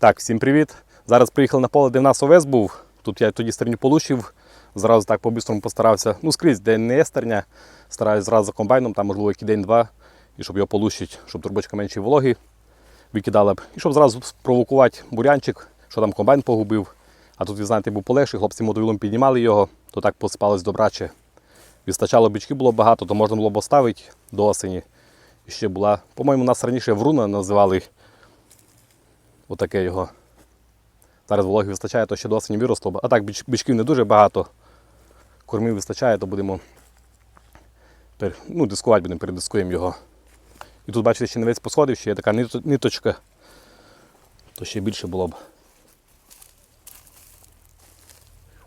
Так, всім привіт. Зараз приїхали на поле, де в нас овес був. Тут я тоді стерню полущив, зразу так по-бістрому постарався. Ну, скрізь, де не стерня, стараюсь зразу за комбайном, там, можливо, який день-два, і щоб його полущити, щоб турбочка менше вологи викидала б. І щоб зразу спровокувати бурянчик, що там комбайн погубив. А тут, ви знаєте, був полегший, хлопці мотовілом піднімали його, то так посипалось добраче. Вистачало бички було багато, то можна було б оставити до осені. І ще була, по-моєму, нас раніше вруна називали отаке його. Зараз вологи вистачає, то ще до осені виросло. А так бічків не дуже багато. Кормів вистачає, то будемо ну, дискувати будемо, передискуємо його. І тут, бачите, ще не весь посходив, ще є така ниточка, то ще більше було б.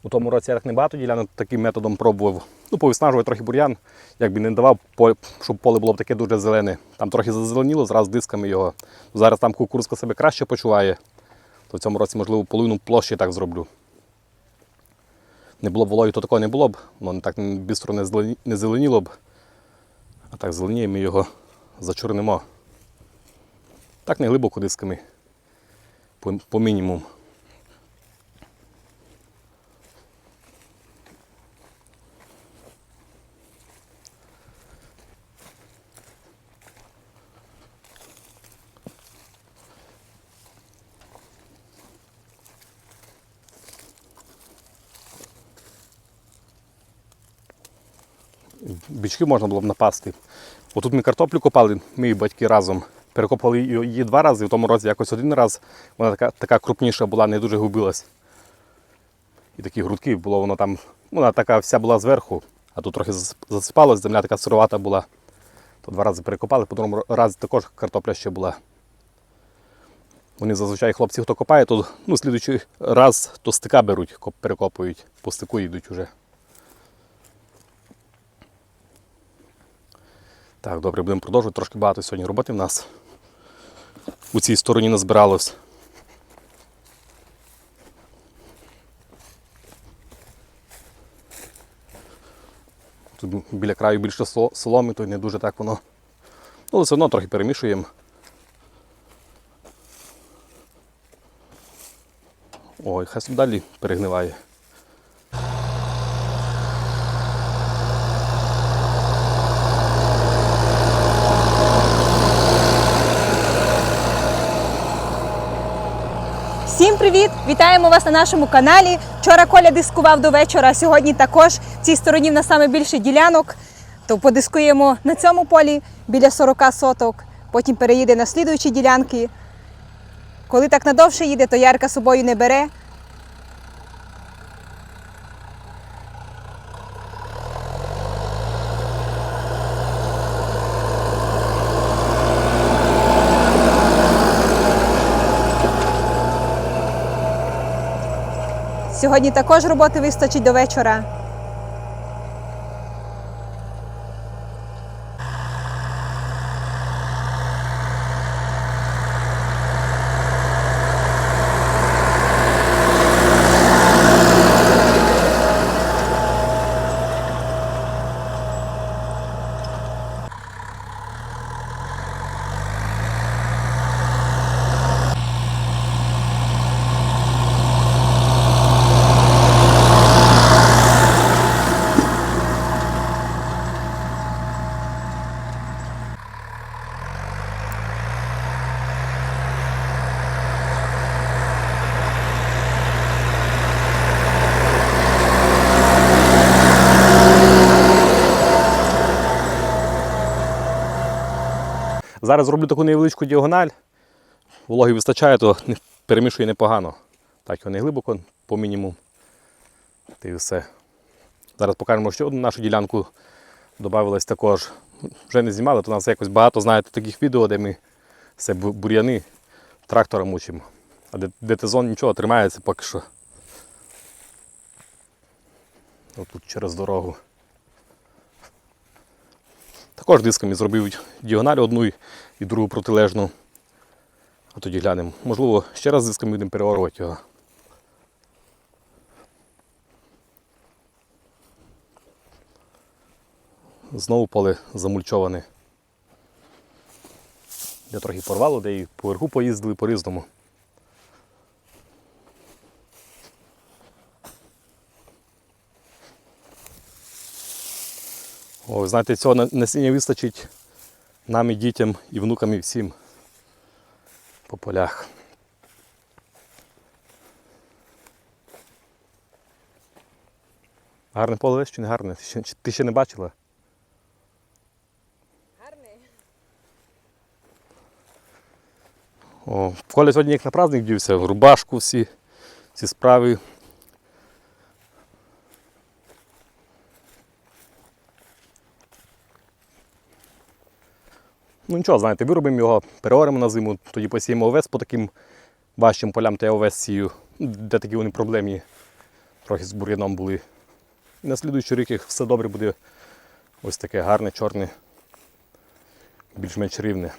У тому році я так небагато ділянок таким методом пробував. Ну, повиснажував трохи бур'ян, якби не давав, щоб поле було б таке дуже зелене. Там трохи зазеленіло, зразу дисками його. Зараз там кукурузка себе краще почуває, то в цьому році, можливо, половину площі так зроблю. Не було б вологи, то такого не було б, воно так бістро не зеленіло б. А так зеленіє, ми його зачорнимо. Так не глибоко дисками. По, по мінімуму. Бички можна було б напасти. Отут ми картоплю копали, і батьки разом. Перекопали її два рази, в тому році якось один раз. Вона така, така крупніша була, не дуже губилась. І такі грудки було воно там, вона така вся була зверху, а тут трохи зас- засипалась, земля така сировата була. То два рази перекопали, по другому разі також картопля ще була. Вони зазвичай хлопці, хто копає, то ну, слідуючий раз то стика беруть, перекопують, по стику йдуть уже. Так, добре, будемо продовжувати. Трошки багато сьогодні роботи в нас. У цій стороні назбиралось. Тут біля краю більше соломи, то не дуже так воно. Ну, але все одно трохи перемішуємо. Ой, хай далі перегниває. Всім привіт! Вітаємо вас на нашому каналі. Вчора Коля дискував до вечора, сьогодні також в цій стороні в нас саме більше ділянок. То подискуємо на цьому полі біля 40 соток, потім переїде на слідуючі ділянки. Коли так надовше їде, то Ярка собою не бере. Сьогодні також роботи вистачить до вечора. Зараз зроблю таку невеличку діагональ. Вологи вистачає, то перемішує непогано. Так, його не глибоко, по мінімуму. Та й все. Зараз покажемо ще одну нашу ділянку. Добавилось також. Вже не знімали, то нас якось багато знаєте таких відео, де ми все бур'яни трактором мучимо. А де нічого тримається поки що. Отут через дорогу. Також дисками зробив діагональ одну і другу протилежну. А тоді глянемо. Можливо, ще раз дисками будемо переорувати його. Знову поле замульчоване. Де трохи порвало, де і поверху поїздили по-різному. О, знаєте, цього насіння вистачить нам і дітям, і внукам, і всім по полях. Гарне поле чи не гарне? Ти ще, ти ще не бачила? Гарний. О, Коля сьогодні як на праздник дівся, рубашку всі, всі справи. Ну нічого, знаєте, виробимо його, переоримо на зиму, тоді посіємо овес по таким важчим полям, та я овес сію, де такі вони проблемні, трохи з бур'яном були. І на слідуючий рік їх все добре буде ось таке гарне, чорне, більш-менш рівне.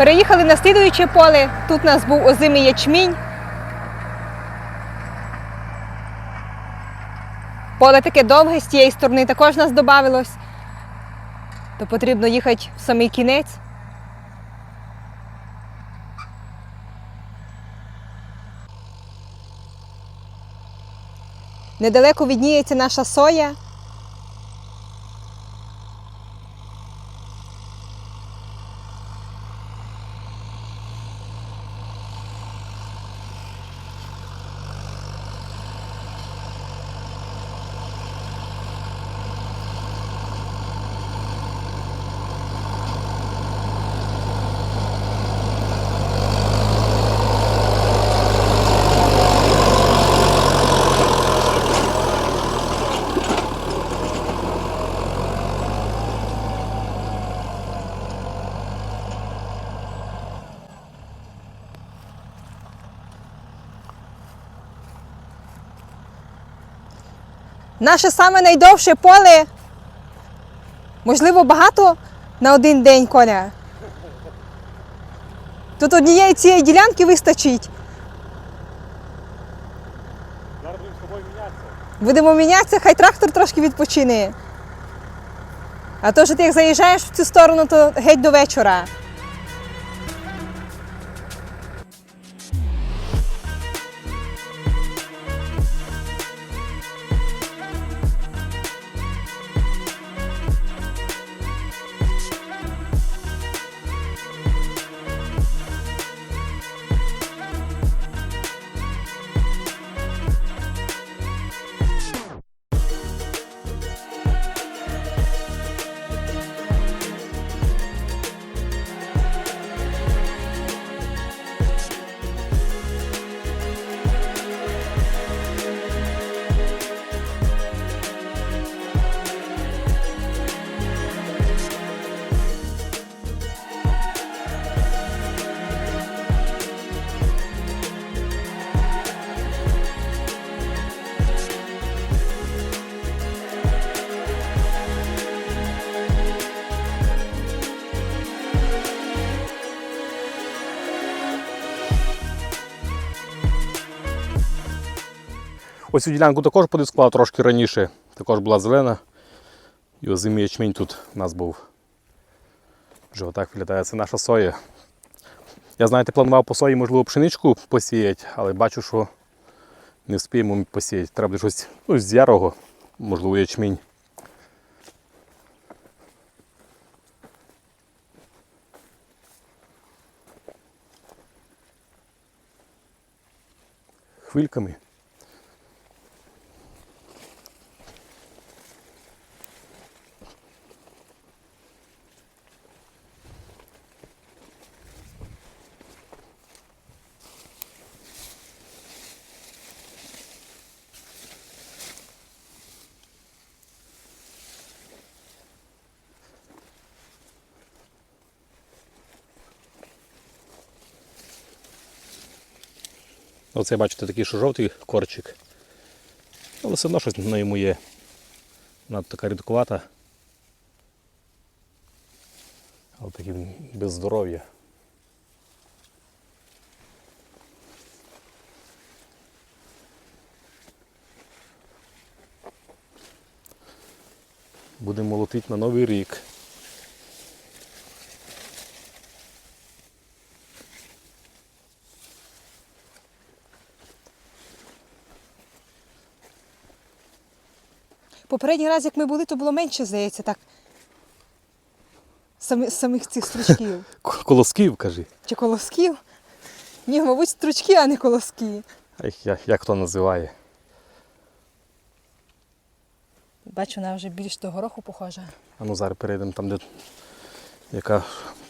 Переїхали на слідуюче поле. Тут у нас був озимий ячмінь. Поле таке довге, з тієї сторони також нас додавилось. То потрібно їхати в самий кінець. Недалеко відніється наша соя. Наше саме найдовше поле. Можливо, багато на один день, Коля. Тут однієї цієї ділянки вистачить. Зараз будемо з тобою мінятися. Будемо мінятися, хай трактор трошки відпочине. А то, що ти як заїжджаєш в цю сторону, то геть до вечора. Ось цю ділянку також подискував трошки раніше, також була зелена. І озимий ячмінь тут у нас був. Вже отак виглядає. Це наша соя. Я, знаєте, планував по сої, можливо, пшеничку посіяти, але бачу, що не встигнемо посіяти. Треба щось ну, з ярого, можливо, ячмінь. Хвильками. Оце бачите такий, що жовтий корчик. Але все одно щось на йому є. Вона така рідкувата. Але такий без здоров'я. Будемо молотити на новий рік. Попередній раз, як ми були, то було менше, здається, так. Самі, самих цих стручків. Колосків, кажи. Чи колосків? Ні, мабуть, стручки, а не колоски. Їх Як, як хто називає? Бачу, вона вже більш до гороху похожа. А ну зараз перейдемо там, де яка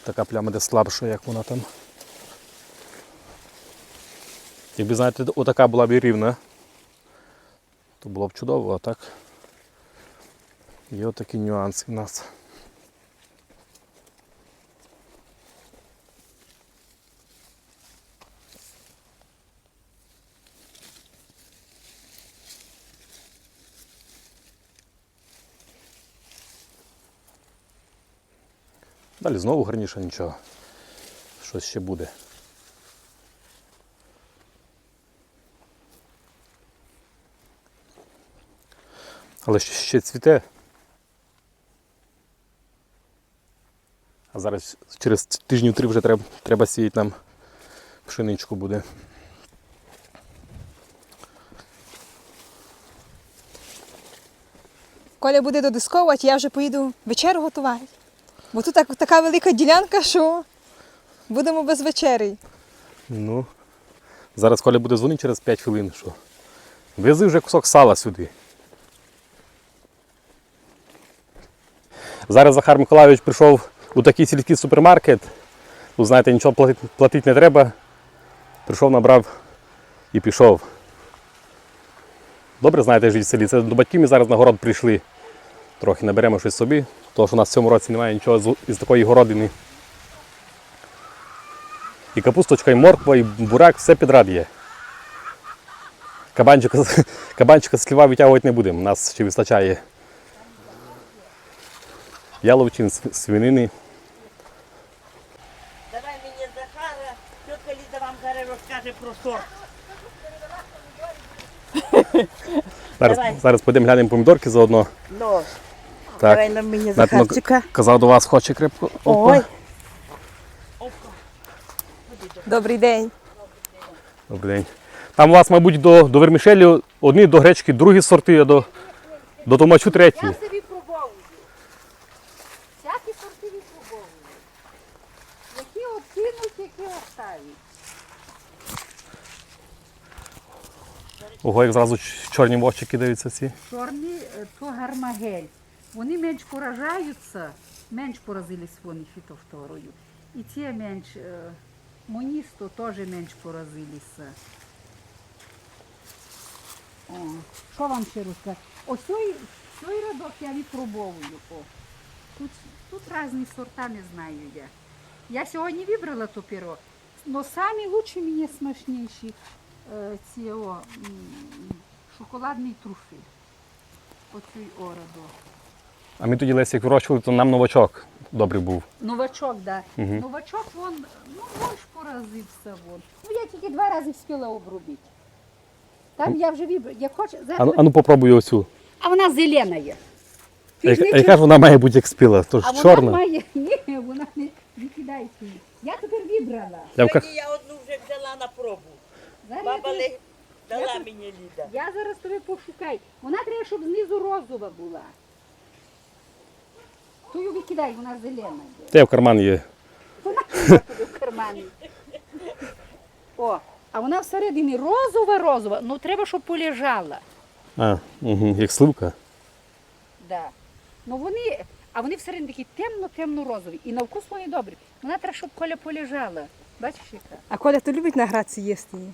така пляма, де слабша, як вона там. Якби, знаєте, отака була б і рівна, то було б чудово, а так. Є отакі нюанси в нас. Далі знову гарніше нічого. Щось ще буде. Але ще, ще цвіте. А зараз через тижнів три вже треба, треба сіяти нам пшеничку буде. Коля буде додисковувати, я вже поїду вечерю готувати. Бо тут так, така велика ділянка, що будемо без вечері. Ну, зараз Коля буде дзвонити через 5 хвилин, що вези вже кусок сала сюди. Зараз Захар Миколайович прийшов у такий сільський супермаркет. Тут, знаєте, нічого платити, платити не треба. Прийшов, набрав і пішов. Добре, знаєте, жити в селі. Це до батьків ми зараз на город прийшли. Трохи наберемо щось собі, тому що у нас в цьому році немає нічого із такої городини. І капусточка, і морква, і бурак, все підряд є. Кабанчика, кабанчика з хліва витягувати не будемо, нас ще вистачає. Яловчин, св- свинини. Давай мені Захара, тітка Ліза вам зараз розкаже про сорт. Зараз, Давай. зараз підемо глянемо помідорки заодно. Ну, Так. давай нам мені Знаєте, ну, Захарчика. казав до вас хоче крепко. Опа. Ой, Добрий день. Добрий день. Там у вас, мабуть, до, до вермішелі одні до гречки, другі сорти, а до, до томачу треті. Я собі пробовую. Всякі сорти випробовую. Які откинуть, які оставить. Ого, як зразу чорні в очі кидаються ці. Чорні е, то гармагель. Вони менш поражаються, менш поразились вони фітофторою. І ці менш е, моністо теж менш поразилися. Що вам ще розказати? Ось цей, цей радок я випробовую. О. Тут, тут різні сорта не знаю я. Я сьогодні вибрала то перо, але лучші мені смачніші ці о, шоколадний труфель. Оцей орадо. А ми тоді Лесі, як вирощували, то нам новачок добрий був. Новачок, да. Мгм. Новачок вон, ну, вон ж поразився вон. Ну я тільки два рази встигла обробити. Там я вже вибрала. Як хоче, зараз... А, ну- а ну попробуй оцю. А вона зелена є. А яка- Ти ж а не яка ж вона має бути як спіла? То ж А вона чорна. має. Ні, вона не викидається. її. Я тепер вибрала. Я в ка- Сьогодні я одну вже взяла на пробу. Зараз я, Баба тобі- Ли дала мені Ліда. я зараз тебе пошукаю. Вона треба, щоб знизу розова була. Тую викидай, вона зелена. Те в карман є. Вона туди в кармані. О, а вона всередині розова, розова. Ну треба, щоб полежала. А, угу, як сливка. Да. Ну вони, а вони всередині такі темно-темно розові. І на вкус вони добрі. Вона треба, щоб коля полежала. Бачиш, яка? А Коля то любить на граці їсти її.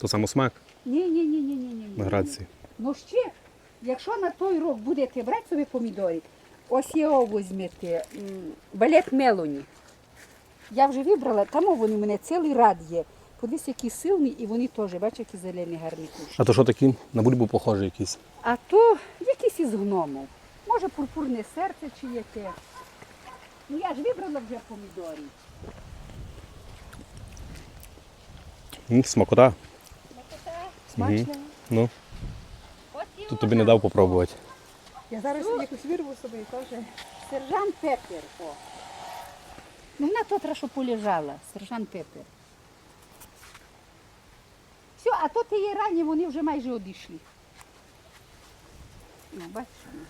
То самосмак Ні, ні, ні, ні, ні, ні. на градці. Ну ще, якщо на той рок будете брати собі помідори, ось його візьмете, м, балет Мелоні. Я вже вибрала, там вони в мене цілий рад є. Подивись, які сильні, і вони теж, бачиш, які зелені гарні кущі. А то що такі? На бульбу похожі якісь. А то якісь із гному. Може пурпурне серце чи яке. Ну я ж вибрала вже помідори. М, Смакота. Смачно. Ну, тут тобі не дав попробувати. Я зараз якусь вирву собі теж. Сержант Пепер. О. Ну вона то щоб полежала. Сержант Пепер. Все, а то ті ранні, вони вже майже одійшли. Ну, бачиш. ну.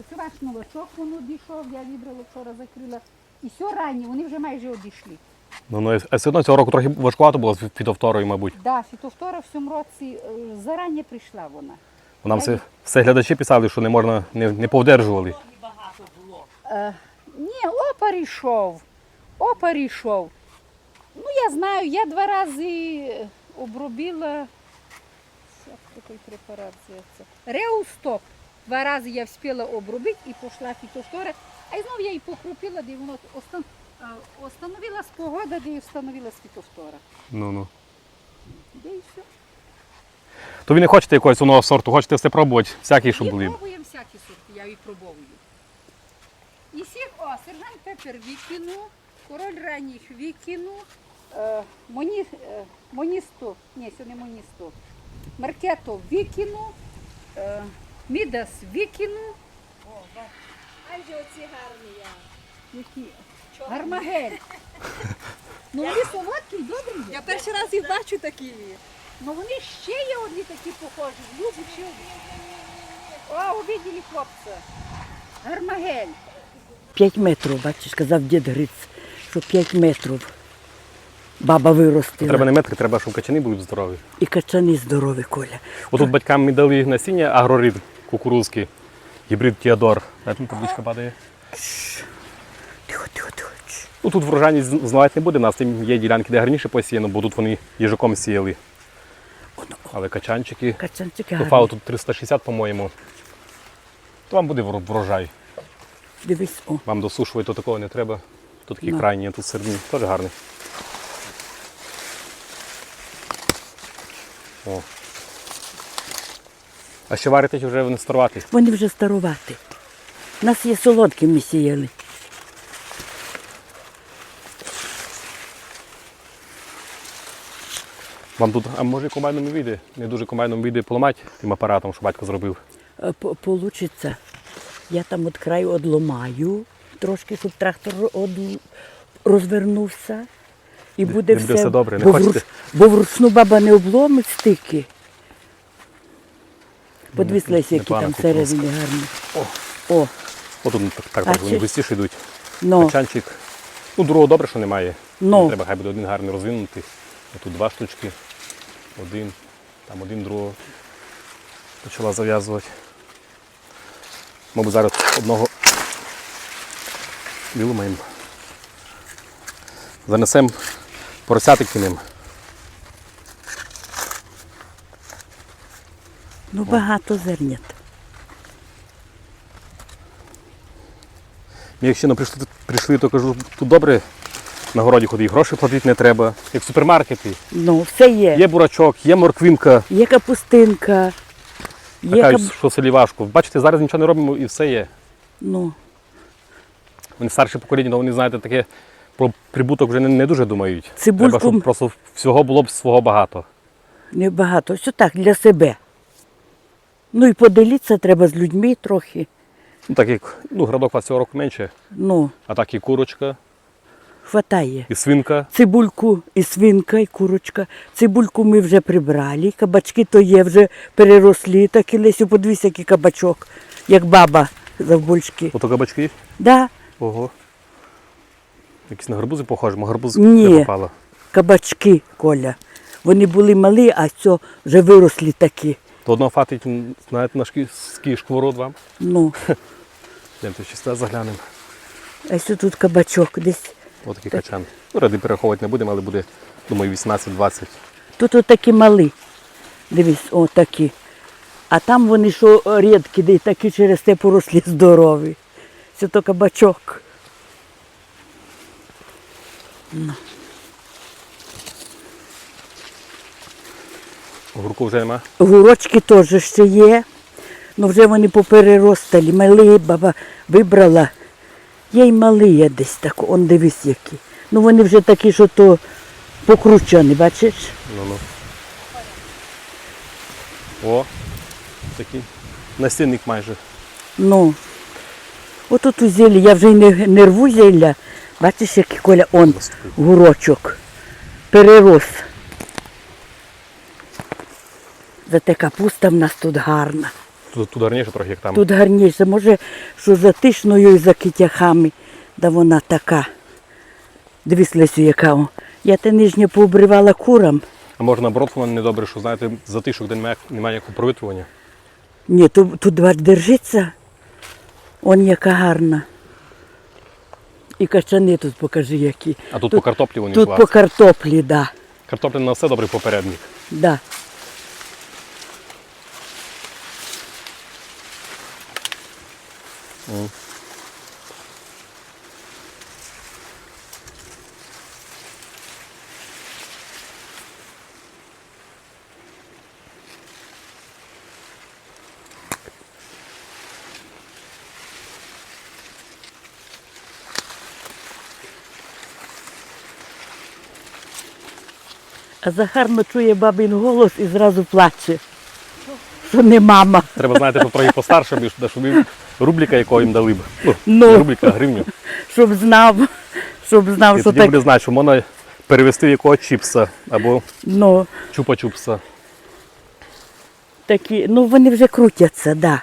Ось ваш новачок він одійшов, я вибрала, вчора закрила. І все ранні, вони вже майже одійшли. Ну, ну, а все одно цього року трохи важкувато було з фітовторою, мабуть. Да, фітовтора в цьому році е, зарані прийшла вона. Бо Нам все, все глядачі писали, що не можна, не, не повдержували. Е, ні, опар йшов. Опар йшов. Ну, я знаю, я два рази обробила. Що такий препарат зветься? Реустоп. Два рази я встигла обробити і пішла фітофтора. А й знову я її покрупила, де воно остан... е, остановилась погода, де і встановилась фітофтора. Ну, ну. Де і все. То ви не хочете якогось нового сорту, хочете все пробувати, всякі, щоб Ми пробуємо всякі сорти, я її пробовую. І сік, о, сержант Пепер викинув, король ранніх викинув, е, моні, е, моністо, ні, це не моністо, маркето викинув, е, мідас викинув. А вже оці гарні я. Які? Гармагель. Ну вони солодкі й добрі є. Я перший раз їх бачу такі. Ну вони ще є одні такі похожі. Любі ще одні. О, увидели хлопця. Гармагель. 5 метрів, бачиш, сказав дід Гриць, що 5 метрів баба виростила. Треба не метри, треба, щоб качани були здорові. І качани здорові, Коля. Отут батькам ми дали насіння агрорід кукурузки, гібрид Тіадор. А табличка падає. Тихо, тихо, тихо. Ну тут врожайність знавати не буде, у нас там є ділянки, де гарніше посіяно, бо тут вони їжаком сіяли. Але качанчики. Качанчики гарні. тут 360, по-моєму. То вам буде врожай. Дивись, о. Вам досушувати то такого не треба. Тут такі крайні, тут середні. Теж гарний. О. А ще варите чи вже вони старувати? Вони вже старувати. У нас є солодкі, ми сіяли. Вам тут, а може комбайном не вийде? Не дуже комбайном вийде поламати тим апаратом, що батько зробив. Е, Получиться. Я там от краю одламаю трошки, щоб трактор од... розвернувся. І буде, буде все добре, не бо, хочете? вруч... бо вручну баба не обломить стики. Подивись, які там всередині гарні. О, О, тут так, так А вони густіше йдуть. ну, Качанчик. Ну, другого добре, що немає. Ну. Не треба, хай буде один гарний розвинутий. А тут два штучки. Один, там один другого. Почала зав'язувати. Мабуть, зараз одного вилумаємо. Занесемо поросятик ним. ну багато зернят. Ми якщо прийшли, прийшли, то кажу, тут добре на городі ходить, гроші платити не треба. Як в супермаркеті. Ну, все є. Є бурачок, є морквинка. Є капустинка, є Така, кап... що в селі важко. Бачите, зараз нічого не робимо і все є. ну, Вони старше покоління, але вони, знаєте, таке про прибуток вже не, не дуже думають. Цибульку- Треба, щоб просто всього було б свого багато. небагато. Все так, для себе. Ну і поділитися треба з людьми трохи. Ну, так як ну, градок у вас цього року менше, Ну, а так і курочка, хватає. і свинка. Цибульку і свинка, і курочка. Цибульку ми вже прибрали, кабачки то є, вже перерослі. Так і Лесю, подивись, який кабачок, як баба завбульшки. Ото кабачки. Да, Ого. Якісь на гарбузи похожі, гарбуз Ні. не попало. кабачки, Коля. Вони були малі, а це вже вирослі такі. То одного фатить, знаєте, на шкільський шкворот вам. Ну, Йдемте ще заглянемо. а ось тут кабачок десь. Ось такий качан. Ну, ради переховувати не будемо, але буде, думаю, 18-20. Тут отакі малі. Дивись, отакі. А там вони що рідкі, де такі через те порослі здорові. Це то кабачок. Огурку вже нема. Гурочки теж ще є. Ну вже вони попереростали. Малі баба вибрала. Є й малі є десь так, он дивись які. Ну вони вже такі, що то покручені, бачиш? Ну, ну. О, такий настінник майже. Ну. Отут у зілі, я вже й не, не рву зілля. Бачиш, який коля он гурочок. Перерос. Зате капуста в нас тут гарна. Тут, тут гарніше трохи, як там. Тут гарніше, може, що за тишною і за китяхами, да вона така. Дивись, Лесю, яка. о. Я те нижнє пообривала курам. А може наоборот воно недобре, що знаєте, затишок, де немає, немає ніякого провітрювання. Ні, тут, тут бач, держиться. Он яка гарна. І качани тут покажи, які. А тут, по картоплі вони Тут по картоплі, да. Картопля на все добрий попередник. да. А Захарно чує бабин голос і зразу плаче. Що не мама. Треба, знаєте, щоб трохи постарше, більш, щоб рубліка, якого їм дали б. Ну, Ну. рубліка, а гривню. Щоб знав, щоб знав, І що тоді так. буде знати, що можна перевести в якого чіпса або Ну, чупа-чупса. такі, ну вони вже крутяться, да.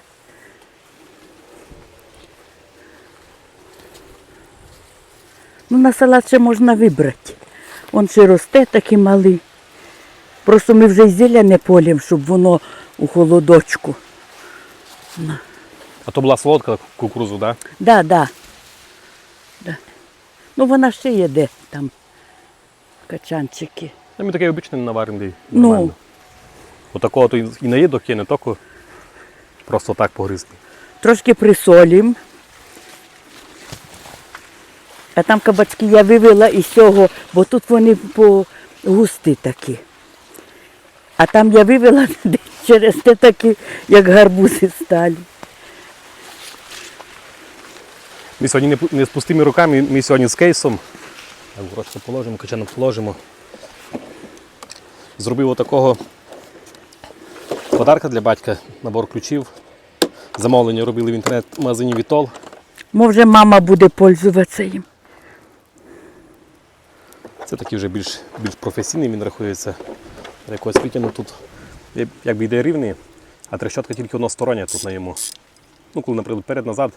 Ну, на салат ще можна вибрати. Он ще росте такий малий. Просто ми вже й зілля не полім, щоб воно у холодочку. А то була солодка кукурузу, так? Да? Да, да. да. Ну вона ще є де там качанчики. Ну, Ми таке обичне не наваримо, Ну. Отакого то і наїдок є, не тільки просто так погризти. Трошки присолім. А там кабачки я вивела із цього, бо тут вони по густі такі. А там я вивела через те такі, як гарбузи сталі. Ми сьогодні не, не з пустими руками, ми сьогодні з кейсом. Так, трошки положимо, качано положимо. Зробив отакого подарка для батька, набор ключів. Замовлення робили в інтернет-магазині Вітол. Може, мама буде пользуватися їм. Це такий вже більш, більш професійний, він рахується. Якось витягнув тут, якби йде рівний, а трещотка тільки одностороння тут на йому. Ну, коли, наприклад, перед-назад,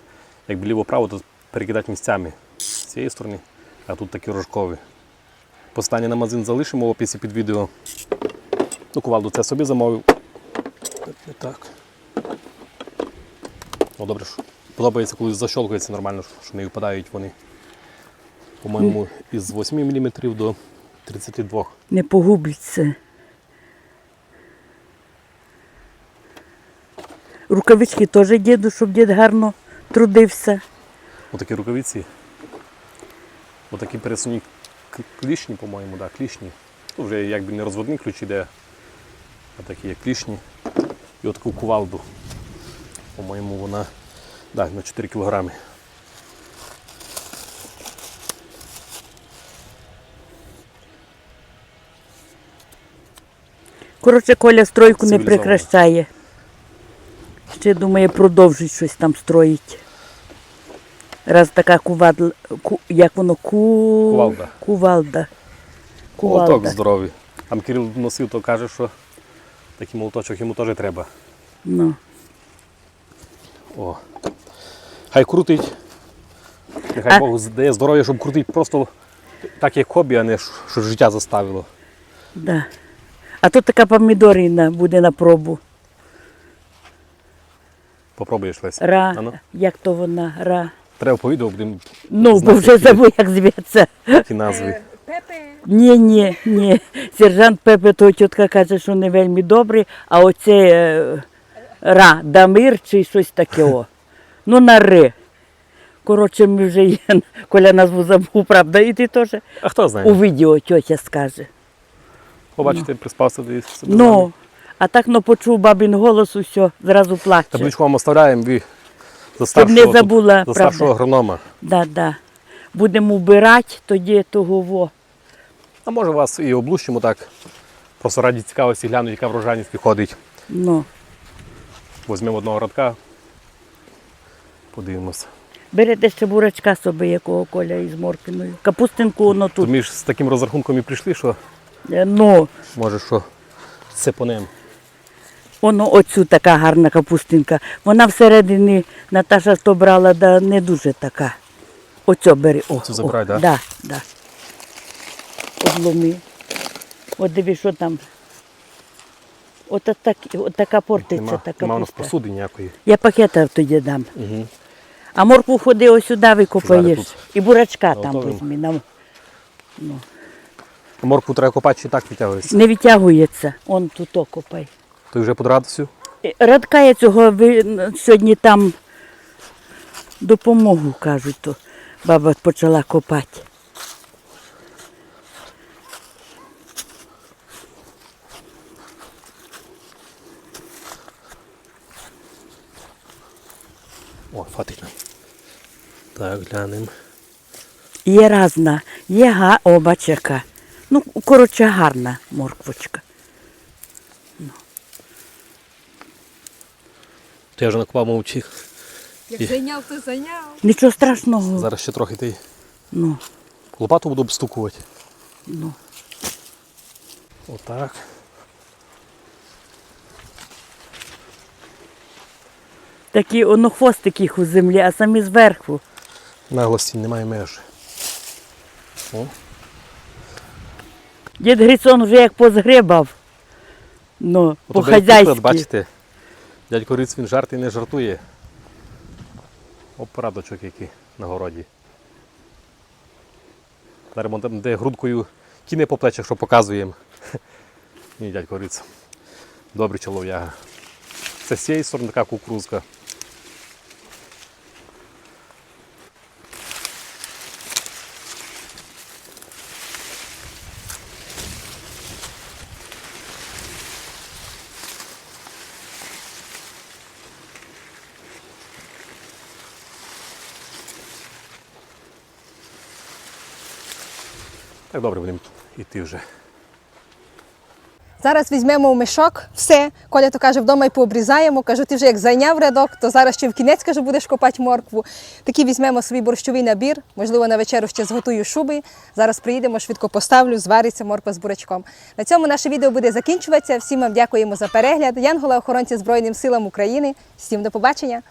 якби ліво-право, то перекидати місцями з цієї сторони, а тут такі рожкові. Послання на магазин залишимо в описі під відео. Ну, кувалду це собі замовив. Так. Ну, добре, що подобається, коли защолкується нормально, що не випадають вони. По-моєму, із 8 мм до 32 Не погубляться. Рукавички теж діду, щоб дід гарно трудився. Отакі рукавиці. Отакі пересувні клішні, по-моєму, да, клішні. Ну, вже якби не розводний ключ іде, а такі як клішні. І отаку кувалду. По-моєму, вона да, на 4 кілограми. Коротше, Коля стройку не Цивілізовано. Ще думає, продовжить щось там строїть. Раз така кувадла, ку, як воно, ку... Кувалда. Кувалда. Молоток Кувалда. здоровий. Там Кирил носив, то каже, що такий молоточок йому теж треба. Ну. О. Хай крутить. Нехай А- Бог дає здоров'я, щоб крутить просто так, як хобі, а не що що життя заставило. Да. А тут така помідорина буде на пробу. Попробуєш Лесь. Ра, А ну, як то вона, ра. Треба по будемо Ну, бо вже які- забув, як зветься. такі назви. Пепе. Ні, ні, ні. Сержант Пепе, то тітка каже, що не вельми добрий, а оце е, ра, дамир чи щось таке. О. Ну, на ри. Коротше, ми вже є. Коля назву забув, правда, і ти теж А хто знає? у відео тьотя скаже. Побачите, приспався десь. собі Ну, а так ну, почув бабін голос, усе, зразу плаче. Табличку вам оставляємо, ви за Щоб старшого, не тут- забула, за правда. старшого агронома. Да, да. Будемо вбирати, тоді того. Во. А може вас і облущимо так. Просто раді цікавості глянуть, яка врожайність виходить. Ну. Візьмемо одного радка. Подивимося. Берете ще бурачка собі, якого коля із морквиною. Капустинку воно тут. ми ж з таким розрахунком і прийшли, що Е, Ну, може що сипонем. Воно оцю така гарна капустинка. Вона всередині Наташа то брала, да не дуже така. Оцю бери. О, Оцю забирай, о, да? Да, да. Обломи. От диви, що там. От, так, от така портиться, Нема, така нема у нас посуди ніякої. Я пакета тоді дам. Угу. А моркву ходи ось сюди викопаєш. І бурачка там Готовимо. візьми. Нам Моркву треба копати чи так витягується. не відтягується. Он тут окопай. Той вже подрадився. Радка я цього ви сьогодні там допомогу, кажуть, то баба почала копати. О, хватить. Так, глянемо. Є разна, є га, о, бач. Ну, коротше, гарна морквочка. То я вже накопав мовчи. Як зайняв, то зайняв. Нічого страшного. Зараз ще трохи ти Ну, лопату буду обстукувати. ну. Отак. Такі воно хвостик їх у землі, а самі зверху. Наглості немає меж. О, Дід Грицон вже як позгребав. Ну, Ото по дай приклад, хазяйськи. бачите, дядько Риц він жарти не жартує. Опрадочок який на городі. Даремо де грудкою кіне по плечах, що показуємо. Ні, дядько Риц. Добрий чолов'яга. Це з цієї така кукурузка. Добре будемо йти вже. Зараз візьмемо в мішок все. Коля то каже, вдома і пообрізаємо. Кажу, ти вже як зайняв рядок, то зараз ще в кінець каже, будеш копати моркву. Такий візьмемо свій борщовий набір. Можливо, на вечерю ще зготую шуби. Зараз приїдемо, швидко поставлю, звариться морква з бурачком. На цьому наше відео буде закінчуватися. Всім вам дякуємо за перегляд. Янгола охоронці Збройним силам України. Всім до побачення.